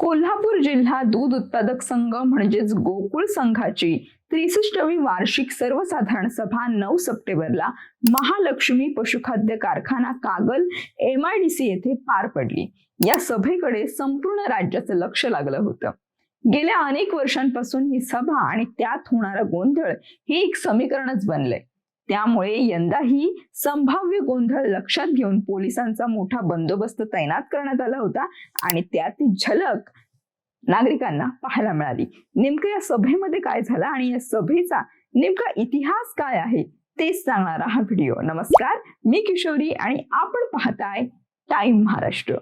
कोल्हापूर जिल्हा दूध उत्पादक संघ म्हणजेच गोकुळ संघाची त्रेसष्टवी वार्षिक सर्वसाधारण सभा नऊ सप्टेंबरला महालक्ष्मी पशुखाद्य कारखाना Kagal M I D C येथे पार पडली. या सभेकडे संपूर्ण राज्याचं लक्ष लागलं होतं. गेल्या अनेक वर्षांपासून ही सभा आणि त्यात होणारा गोंधळ हे एक समीकरणच बनलंय. त्यामुळे यंदाही संभाव्य गोंधळ लक्षात घेऊन पोलिसांचा मोठा बंदोबस्त तैनात करण्यात आला होता आणि त्यात झलक नागरिकांना पाहायला मिळाली. नेमकं या सभेमध्ये काय झालं आणि या सभेचा नेमका इतिहास काय आहे तेच सांगणारा हा व्हिडिओ. नमस्कार मी किशोरी आणि आपण पाहताय टाइम महाराष्ट्र.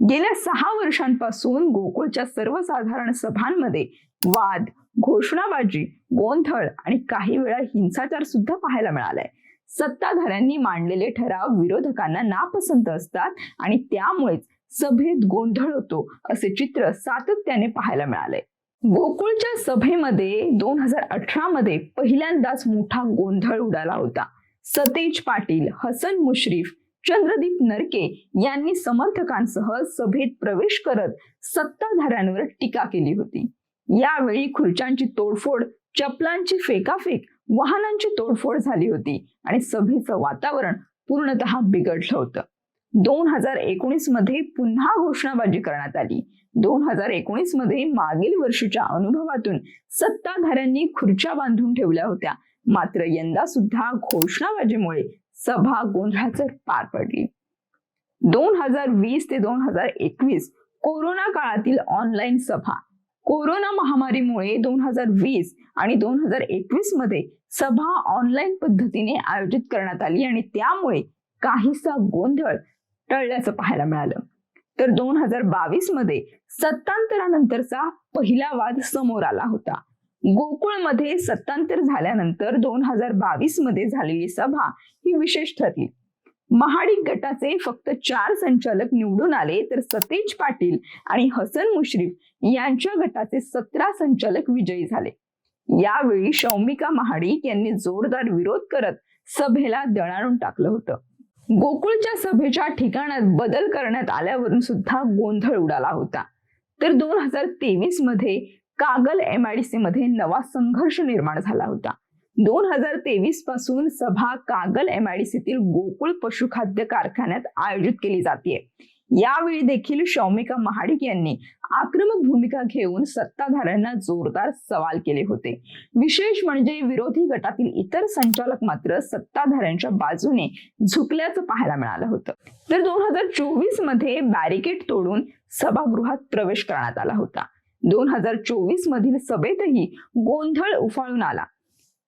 गेल्या सहा वर्षांपासून गोकुळच्या सर्वसाधारण सभांमध्ये वाद घोषणाबाजी गोंधळ आणि काही वेळा हिंसाचार सुद्धा पाहायला मिळालाय. सत्ताधाऱ्यांनी मांडलेले ठराव विरोधकांना नापसंत असतात आणि त्यामुळेच सभेत गोंधळ होतो असे चित्र सातत्याने पाहायला मिळाले गोकुळच्या सभेमध्ये दोन हजार अठरा मध्ये पहिल्यांदाच मोठा गोंधळ उडाला होता. सतेज पाटील हसन मुश्रीफ चंद्रदीप नरके यांनी समर्थकांसह सभेत प्रवेश करत सत्ताधाऱ्यांवर टीका केली होती. यावेळी खुर्च्यांची तोडफोड चपलांची फेकाफेक वाहनांची तोडफोड झाली होती आणि सभेचं वातावरण पूर्णतः बिघडलं होतं. दोन हजार एकोणीसमध्ये पुन्हा घोषणाबाजी करण्यात आली. दोन हजार एकोणीसमध्ये मागील वर्षीच्या अनुभवातून सत्ताधाऱ्यांनी खुर्च्या बांधून ठेवल्या होत्या. मात्र यंदा सुद्धा घोषणाबाजीमुळे सभा गोंधळाचं पार पडली. दोन हजार वीस ते दोन हजार एकवीस कोरोना काळातील ऑनलाईन सभा कोरोना महामारीमुळे दोन हजार वीस आणि दोन हजार एकवीसमध्ये सभा ऑनलाईन पद्धतीने आयोजित करण्यात आली आणि त्यामुळे काहीसा गोंधळ टळल्याचं पाहायला मिळालं. तर दोन हजार बावीसमध्ये सत्तांतरानंतरचा पहिला वाद समोर आला होता. गोकुळमध्ये सत्तांतर झाल्यानंतर दोन हजार बावीसमध्ये झालेली सभा ही विशेष ठरली. महाडिक गटाचे फक्त चार संचालक निवडून आले तर सतेज पाटील आणि हसन मुश्रीफ यांच्या गटाचे सतरा संचालक विजयी झाले. यावेळी शौमिका महाडिक यांनी जोरदार विरोध करत सभेला दणाणून टाकलं होतं. गोकुळच्या सभेच्या ठिकाणात बदल करण्यात आल्यावरून सुद्धा गोंधळ उडाला होता. तर दोन हजार तेवीसमध्ये कागल एमआयडीसी मध्ये नवा संघर्ष निर्माण झाला होता. दोन हजार तेवीसपासून सभा कागल एमआयडीसीतील गोकुळ पशुखाद्य कारखान्यात आयोजित केली जाते यावेळी देखील शौमिका महाडिक यांनी आक्रमक भूमिका घेऊन सत्ताधाऱ्यांना जोरदार सवाल केले होते. विशेष म्हणजे विरोधी गटातील इतर संचालक मात्र सत्ताधाऱ्यांच्या बाजूने झुकल्याचं पाहायला मिळालं होतं. तर दोन हजार चोवीसमध्ये बॅरिकेड तोडून सभागृहात प्रवेश करण्यात आला होता. दोन हजार चोवीस मधील सभेतही गोंधळ उफाळून आला.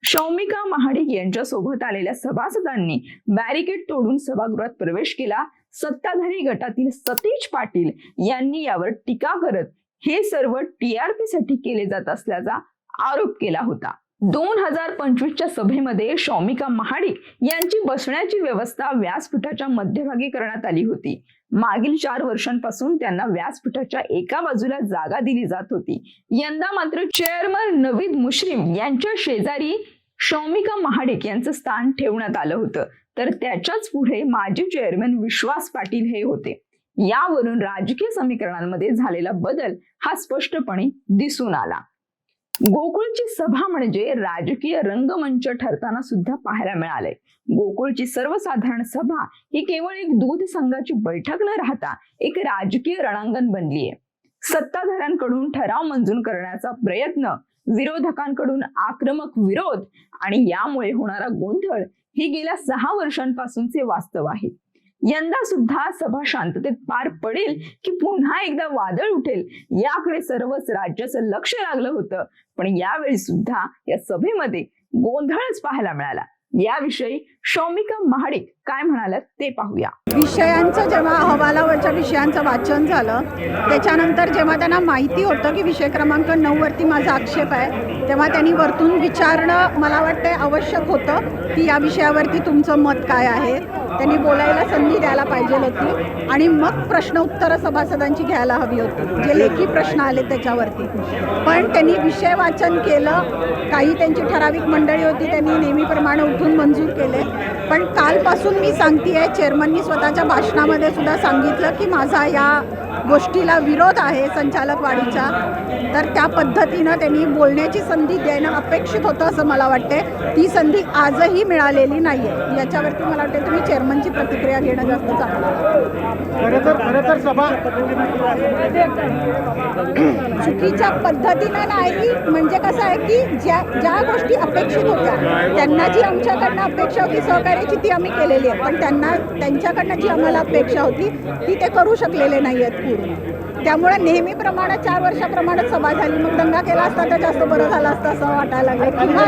शौमिका महाडिक यांच्या सोबत आलेल्या सभासदांनी बॅरिकेड तोडून सभागृहात प्रवेश केला. सत्ताधारी गटातील सतीश पाटील यांनी यावर टीका करत हे सर्व टीआरपी साठी केले जात असल्याचा आरोप केला होता. दोन हजार पंचवीसच्या सभेमध्ये शौमिका महाडिक यांची बसण्याची व्यवस्था व्यासपीठाच्या मध्यभागी करण्यात आली होती. मागील चार वर्षांपासून त्यांना व्यासपीठाच्या एका बाजूला जागा दिली जात होती. यंदा मात्र चेअरमन नवीद मुश्रीम यांच्या शेजारी शौमिका महाडिक यांचं स्थान ठेवण्यात आलं होतं. तर त्याच्याच पुढे माजी चेअरमन विश्वास पाटील हे होते. यावरून राजकीय समीकरणांमध्ये झालेला बदल हा स्पष्टपणे दिसून आला. गोकुळची सभा म्हणजे राजकीय रंगमंच ठरताना सुद्धा पाहायला मिळाले गोकुळची सर्वसाधारण सभा ही केवळ एक दूध संघाची बैठक न राहता एक राजकीय रणांगण बनलीये. सत्ताधाऱ्यांकडून ठराव मंजूर करण्याचा प्रयत्न विरोधकांकडून आक्रमक विरोध आणि यामुळे होणारा गोंधळ हे गेल्या सहा वर्षांपासूनचे वास्तव आहे. यंदा सुद्धा सभा शांततेत पार पडेल की पुन्हा एकदा वादळ उठेल याकडे सर्वच राज्याचं लक्ष लागलं होतं. पण यावेळी सुद्धा या सभेमध्ये गोंधळच पाहायला मिळाला. याविषयी शौमिका महाडिक काय म्हणाल्या ते पाहूया. विषयांचं जेव्हा अहवालावरच्या विषयांचं वाचन झालं त्याच्यानंतर जेव्हा त्यांना माहिती होतं की विषय क्रमांक नऊवरती माझा आक्षेप आहे तेव्हा त्यांनी वरतून विचारणं मला वाटतं आवश्यक होतं की या विषयावरती तुमचं मत काय आहे. त्यांनी बोलायला संधी द्यायला पाहिजे होती. आणि मग प्रश्न उत्तरं सभासदांची घ्यायला हवी होती. जे लेखी प्रश्न आले त्याच्यावरती. पण त्यांनी विषय वाचन केलं. काही त्यांची ठराविक मंडळी होती त्यांनी नेहमीप्रमाणे उठून मंजूर केले. पण कालपासून मी सांगते आहे चेअरमननी स्वतःच्या भाषणामध्ये सुद्धा सांगितलं की माझा या गोष्टीला विरोध आहे संचालक वाढीच्या तर त्या पद्धतीनं त्यांनी बोलण्याची संधी देणं अपेक्षित होतं असं मला वाटते ती संधी आजही मिळालेली नाही आहे याच्यावरती मला वाटते तुम्ही चेअरमनची प्रतिक्रिया घेणं जास्त चांगलं चुकीच्या पद्धतीनं नाही म्हणजे कसं आहे की ज्या ज्या गोष्टी अपेक्षित होत्या त्यांना जी आमच्याकडनं अपेक्षा होती सहकार्याची ती आम्ही केलेली आहे पण त्यांना त्यांच्याकडनं जी आम्हाला अपेक्षा होती ती ते करू शकलेले नाही आहेत पूर्ण त्यामुळे नेहमीप्रमाणे चार वर्षाप्रमाणे सभा झाली. मग दंगा केला असता तर जास्त बरं झालं असतं असं वाटायला लागलं. किंवा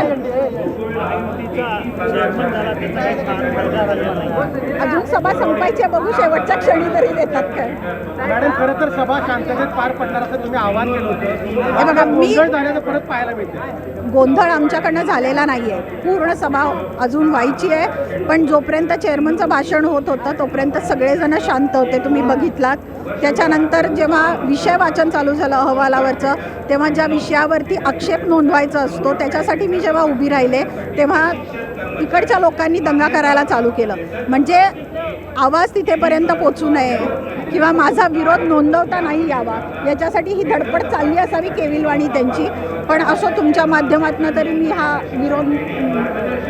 अजून सभा संपायची आहे, बघू शेवटच्या क्षणी तरी देतात काय. मॅडम खरं तर सभा शांततेत पार पडणार असं तुम्ही आवाहन केलं होतं. हे बघा, मी- परत पाहायला मिळते. गोंधळ आमच्याकडनं झालेला नाही आहे पूर्ण सभा अजून व्हायची आहे. पण जोपर्यंत चेअरमनचं भाषण होत होतं तोपर्यंत सगळेजण शांत होते. तुम्ही बघितलात. त्याच्यानंतर जेव्हा विषय वाचन चालू झालं अहवालावरचं तेव्हा ज्या विषयावरती आक्षेप नोंदवायचा असतो त्याच्यासाठी मी जेव्हा उभी राहिले तेव्हा तिकडच्या लोकांनी दंगा करायला चालू केलं. म्हणजे आवाज तिथेपर्यंत पोचू नये किंवा माझा विरोध नोंदवता नाही यावा याच्यासाठी ही धडपड चालली असावी केविलवाणी त्यांची. पण असं तुमच्या माध्यमातून तरी मी हा विरोध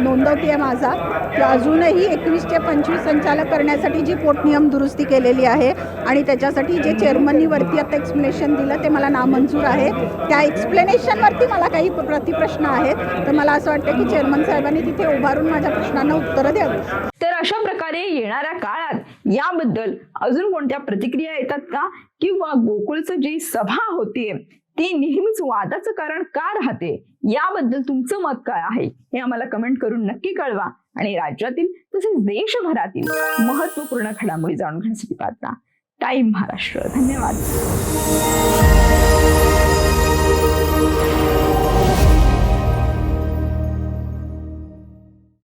नोंदवते आहे माझा की अजूनही एकवीस ते पंचवीस संचालक करण्यासाठी जी पोटनियम दुरुस्ती केलेली आहे आणि त्याच्यासाठी जे चेअरमननी वरती आता एक्सप्लेनेशन दिलं ते मला नामंजूर आहे. त्या एक्सप्लेनेशनवरती मला काही प्रतिप्रश्न आहेत. तर मला असं वाटतं की चेअरमन साहेबांनी तिथे उभारून माझ्या प्रश्नांना उत्तरं द्यावी. तर अशा प्रकारे येणाऱ्या काळात याबद्दल अजून कोणत्या प्रतिक्रिया येतात का? किंवा गोकुळचं जी सभा होतीये ती नेहमीच वादाचं कारण का राहते? याबद्दल तुमचं मत काय आहे? हे आम्हाला कमेंट करून नक्की कळवा. आणि राज्यातील तसेच देशभरातील महत्त्वपूर्ण घडामोडी जाणून घेण्यासाठी पाहता. टाईम महाराष्ट्र. धन्यवाद.